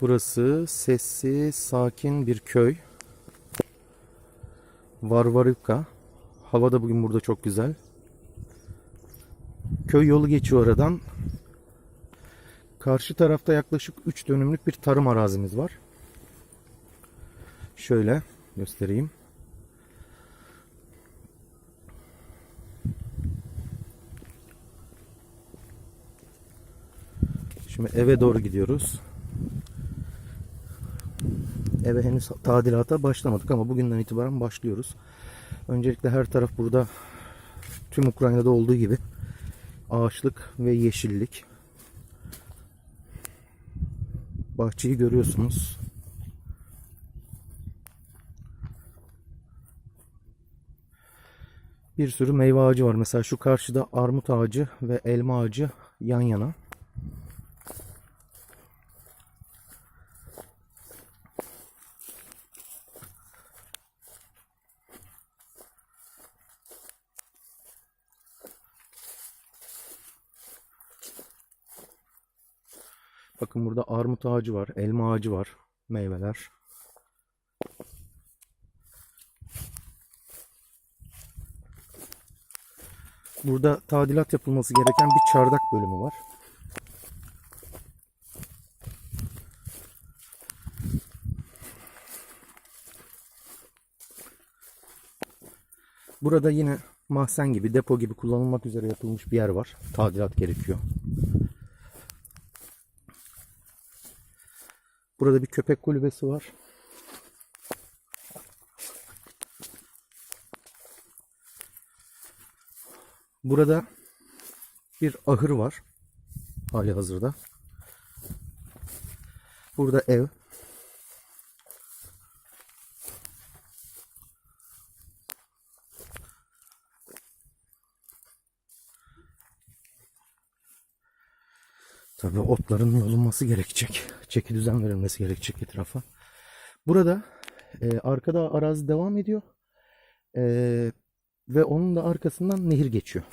Burası sessiz, sakin bir köy. Varvarivka. Hava da bugün burada çok güzel. Köy yolu geçiyor aradan. Karşı tarafta yaklaşık 3 dönümlük bir tarım arazimiz var. Şöyle göstereyim. Şimdi eve doğru gidiyoruz. Eve henüz tadilata başlamadık ama bugünden itibaren başlıyoruz. Öncelikle her taraf burada tüm Ukrayna'da olduğu gibi ağaçlık ve yeşillik. Bahçeyi görüyorsunuz. Bir sürü meyve ağacı var. Mesela şu karşıda armut ağacı ve elma ağacı yan yana. Bakın burada armut ağacı var, elma ağacı var, meyveler. Burada tadilat yapılması gereken bir çardak bölümü var. Burada yine mahzen gibi, depo gibi kullanılmak üzere yapılmış bir yer var. Tadilat gerekiyor. Burada bir köpek kulübesi var. Burada bir ahır var. Hali hazırda. Burada ev. Tabii otların yolunması gerekecek. Çeki düzen verilmesi gerekecek etrafa. Burada e, arkada arazi devam ediyor. E, ve onun da arkasından nehir geçiyor.